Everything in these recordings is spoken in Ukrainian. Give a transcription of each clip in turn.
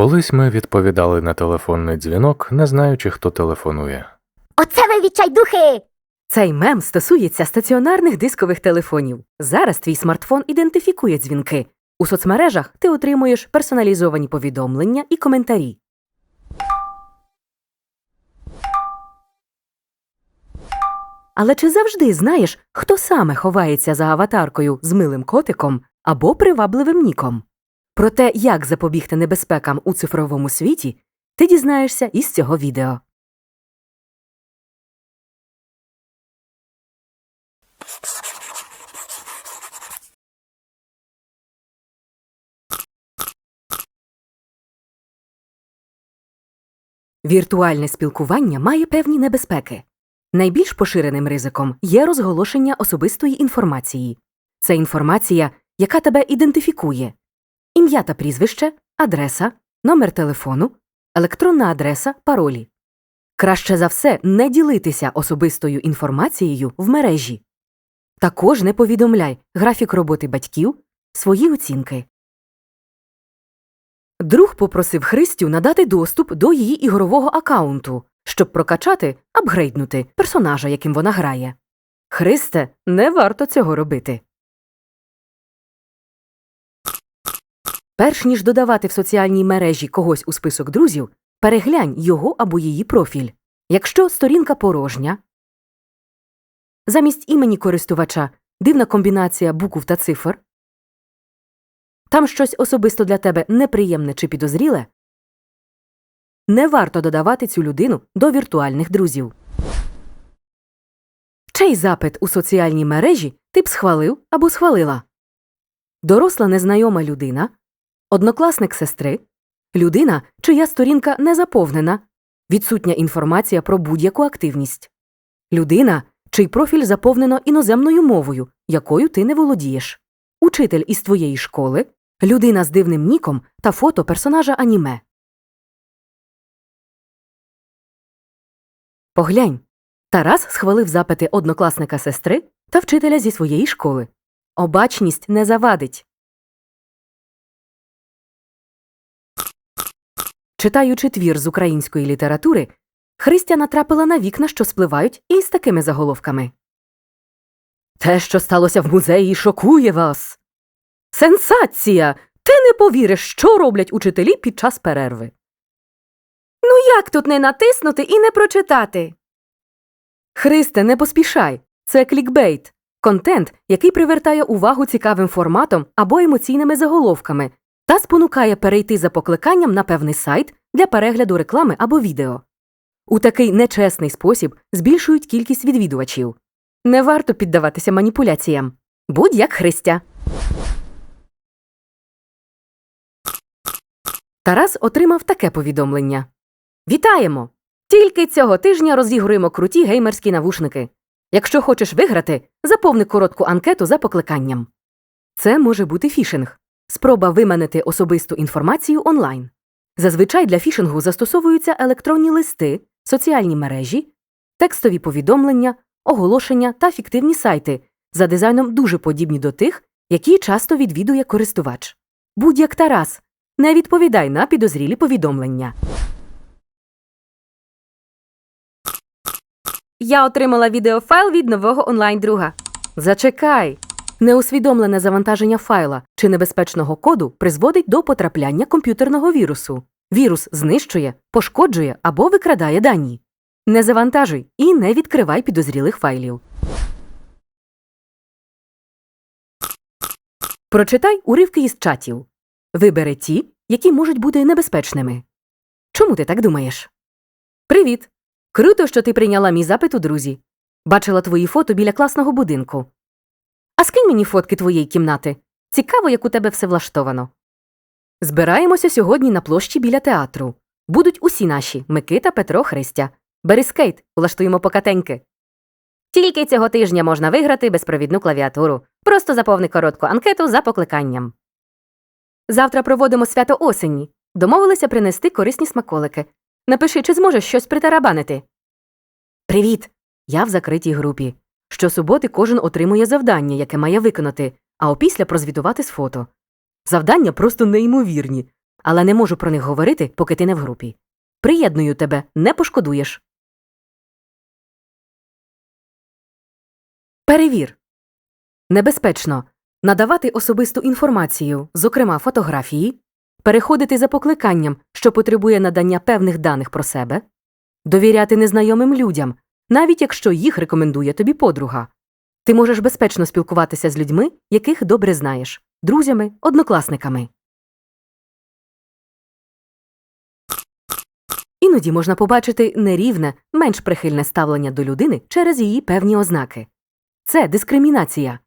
Колись ми відповідали на телефонний дзвінок, не знаючи, хто телефонує. Оце ви відчайдухи! Цей мем стосується стаціонарних дискових телефонів. Зараз твій смартфон ідентифікує дзвінки. У соцмережах ти отримуєш персоналізовані повідомлення і коментарі. Але чи завжди знаєш, хто саме ховається за аватаркою з милим котиком або привабливим ніком? Про те, як запобігти небезпекам у цифровому світі, ти дізнаєшся із цього відео. Віртуальне спілкування має певні небезпеки. Найбільш поширеним ризиком є розголошення особистої інформації. Це інформація, яка тебе ідентифікує: ім'я та прізвище, адреса, номер телефону, електронна адреса, паролі. Краще за все не ділитися особистою інформацією в мережі. Також не повідомляй графік роботи батьків, свої оцінки. Друг попросив Христю надати доступ до її ігрового акаунту, щоб прокачати, апгрейднути персонажа, яким вона грає. Христе, не варто цього робити. Перш ніж додавати в соціальній мережі когось у список друзів, переглянь його або її профіль. Якщо сторінка порожня, замість імені користувача дивна комбінація букв та цифр, там щось особисто для тебе неприємне чи підозріле, не варто додавати цю людину до віртуальних друзів. Чий запит у соціальній мережі ти б схвалив або схвалила? Доросла незнайома людина, однокласник сестри, людина, чия сторінка не заповнена, відсутня інформація про будь-яку активність, людина, чий профіль заповнено іноземною мовою, якою ти не володієш, учитель із твоєї школи, людина з дивним ніком та фото персонажа аніме. Поглянь. Тарас схвалив запити однокласника сестри та вчителя зі своєї школи. Обачність не завадить. Читаючи твір з української літератури, Христя натрапила на вікна, що спливають, із такими заголовками. Те, що сталося в музеї, шокує вас. Сенсація! Ти не повіриш, що роблять учителі під час перерви. Ну як тут не натиснути і не прочитати? Христе, не поспішай. Це клікбейт контент, який привертає увагу цікавим форматом або емоційними заголовками та спонукає перейти за покликанням на певний сайт для перегляду реклами або відео. У такий нечесний спосіб збільшують кількість відвідувачів. Не варто піддаватися маніпуляціям. Будь як Христя. Тарас отримав таке повідомлення. Вітаємо! Тільки цього тижня розігруємо круті геймерські навушники. Якщо хочеш виграти, заповни коротку анкету за покликанням. Це може бути фішинг спроба виманити особисту інформацію онлайн. Зазвичай для фішингу застосовуються електронні листи, соціальні мережі, текстові повідомлення, оголошення та фіктивні сайти, за дизайном дуже подібні до тих, які часто відвідує користувач. Будь-як Тарас, не відповідай на підозрілі повідомлення. Я отримала відеофайл від нового онлайн-друга. Зачекай. Неусвідомлене завантаження файла чи небезпечного коду призводить до потрапляння комп'ютерного вірусу. Вірус знищує, пошкоджує або викрадає дані. Не завантажуй і не відкривай підозрілих файлів. Прочитай уривки із чатів. Вибери ті, які можуть бути небезпечними. Чому ти так думаєш? Привіт! Круто, що ти прийняла мій запит у друзі. Бачила твої фото біля класного будинку. А скинь мені фотки твоєї кімнати. Цікаво, як у тебе все влаштовано. Збираємося сьогодні на площі біля театру. Будуть усі наші Микита, Петро, Христя. Бери скейт, влаштуємо покатеньки. Тільки цього тижня можна виграти безпровідну клавіатуру. Просто заповни коротку анкету за покликанням. Завтра проводимо свято осені. Домовилися принести корисні смаколики. Напиши, чи зможеш щось притарабанити. Привіт! Я в закритій групі. Щосуботи кожен отримує завдання, яке має виконати, а опісля прозвітувати з фото. Завдання просто неймовірні. але не можу про них говорити, поки ти не в групі. Приєдную тебе, не пошкодуєш. Перевір. Небезпечно надавати особисту інформацію, зокрема фотографії, переходити за покликанням, що потребує надання певних даних про себе, довіряти незнайомим людям, навіть якщо їх рекомендує тобі подруга. Ти можеш безпечно спілкуватися з людьми, яких добре знаєш, друзями, однокласниками. Іноді можна побачити нерівне, менш прихильне ставлення до людини через її певні ознаки. Це дискримінація.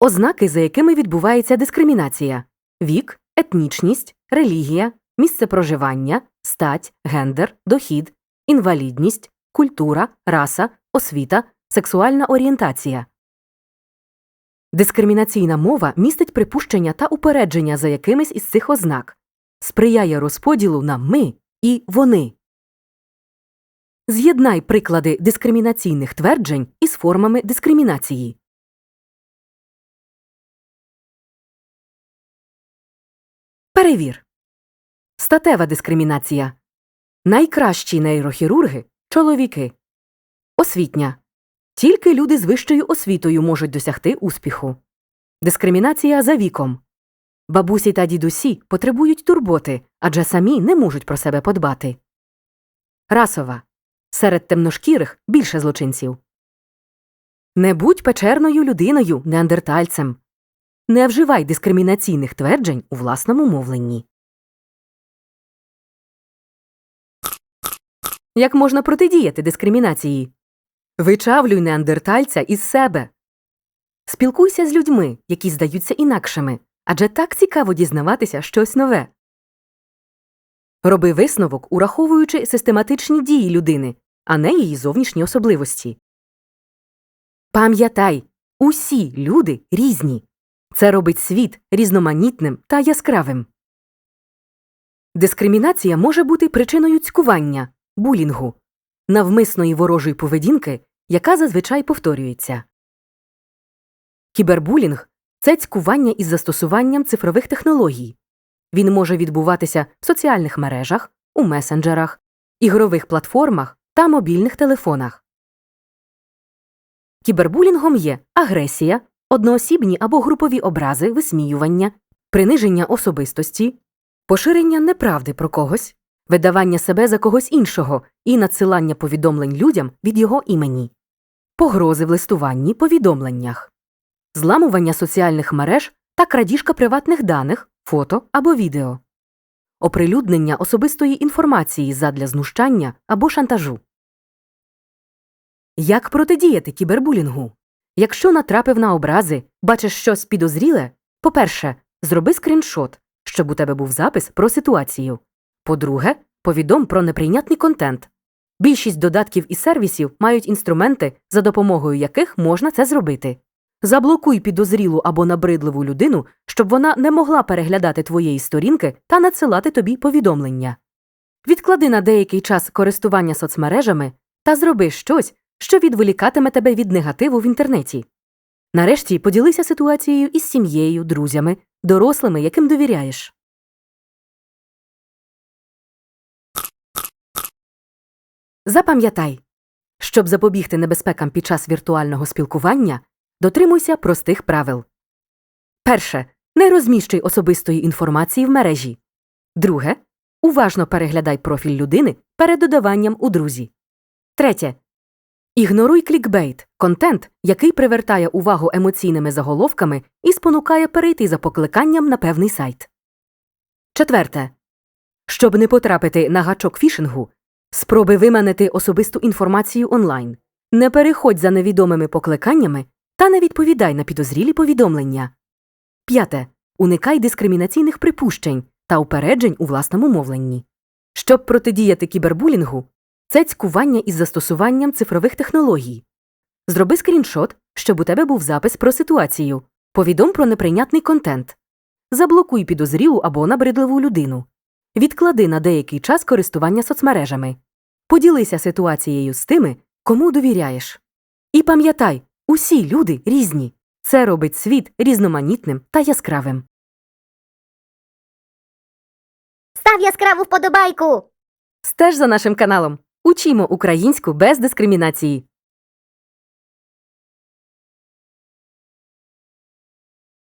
Ознаки, за якими відбувається дискримінація вік, етнічність, релігія, місце проживання, стать, гендер, дохід, інвалідність, культура, раса, освіта, сексуальна орієнтація. Дискримінаційна мова містить припущення та упередження за якимись із цих ознак, сприяє розподілу на ми і вони. З'єднай приклади дискримінаційних тверджень із формами дискримінації. Перевір. Статева дискримінація. Найкращі нейрохірурги чоловіки. Освітня. Тільки люди з вищою освітою можуть досягти успіху. Дискримінація за віком. Бабусі та дідусі потребують турботи, адже самі не можуть про себе подбати. Расова. Серед темношкірих більше злочинців. Не будь печерною людиною, неандертальцем. Не вживай дискримінаційних тверджень у власному мовленні. Як можна протидіяти дискримінації? Вичавлюй неандертальця із себе. Спілкуйся з людьми, які здаються інакшими, адже так цікаво дізнаватися щось нове. Роби висновок, ураховуючи систематичні дії людини, а не її зовнішні особливості. Пам'ятай, усі люди різні. Це робить світ різноманітним та яскравим. Дискримінація може бути причиною цькування, булінгу, навмисної ворожої поведінки, яка зазвичай повторюється. Кібербулінг це цькування із застосуванням цифрових технологій. Він може відбуватися в соціальних мережах, у месенджерах, ігрових платформах та мобільних телефонах. Кібербулінгом є агресія, одноосібні або групові образи, висміювання, приниження особистості, поширення неправди про когось, видавання себе за когось іншого і надсилання повідомлень людям від його імені, погрози в листуванні, повідомленнях, зламування соціальних мереж та крадіжка приватних даних, фото або відео, оприлюднення особистої інформації задля знущання або шантажу. Як протидіяти кібербулінгу? Якщо натрапив на образи, бачиш щось підозріле, по-перше, зроби скріншот, щоб у тебе був запис про ситуацію. По-друге, повідом про неприйнятний контент. Більшість додатків і сервісів мають інструменти, за допомогою яких можна це зробити. Заблокуй підозрілу або набридливу людину, щоб вона не могла переглядати твоєї сторінки та надсилати тобі повідомлення. Відклади на деякий час користування соцмережами та зроби щось, що відволікатиме тебе від негативу в інтернеті. Нарешті поділися ситуацією із сім'єю, друзями, дорослими, яким довіряєш. Запам'ятай, щоб запобігти небезпекам під час віртуального спілкування, дотримуйся простих правил. Перше. Не розміщуй особистої інформації в мережі. Друге. Уважно переглядай профіль людини перед додаванням у друзі. Третє. Ігноруй клікбейт контент, який привертає увагу емоційними заголовками і спонукає перейти за покликанням на певний сайт. Четверте. Щоб не потрапити на гачок фішингу, спроби виманити особисту інформацію онлайн. Не переходь за невідомими покликаннями та не відповідай на підозрілі повідомлення. П'яте. Уникай дискримінаційних припущень та упереджень у власному мовленні. Щоб протидіяти кібербулінгу, це цькування із застосуванням цифрових технологій. Зроби скріншот, щоб у тебе був запис про ситуацію. Повідом про неприйнятний контент. Заблокуй підозрілу або набридливу людину. Відклади на деякий час користування соцмережами. Поділися ситуацією з тими, кому довіряєш. І пам'ятай, усі люди різні. Це робить світ різноманітним та яскравим. Став яскраву вподобайку. Стеж за нашим каналом. Учімо українську без дискримінації.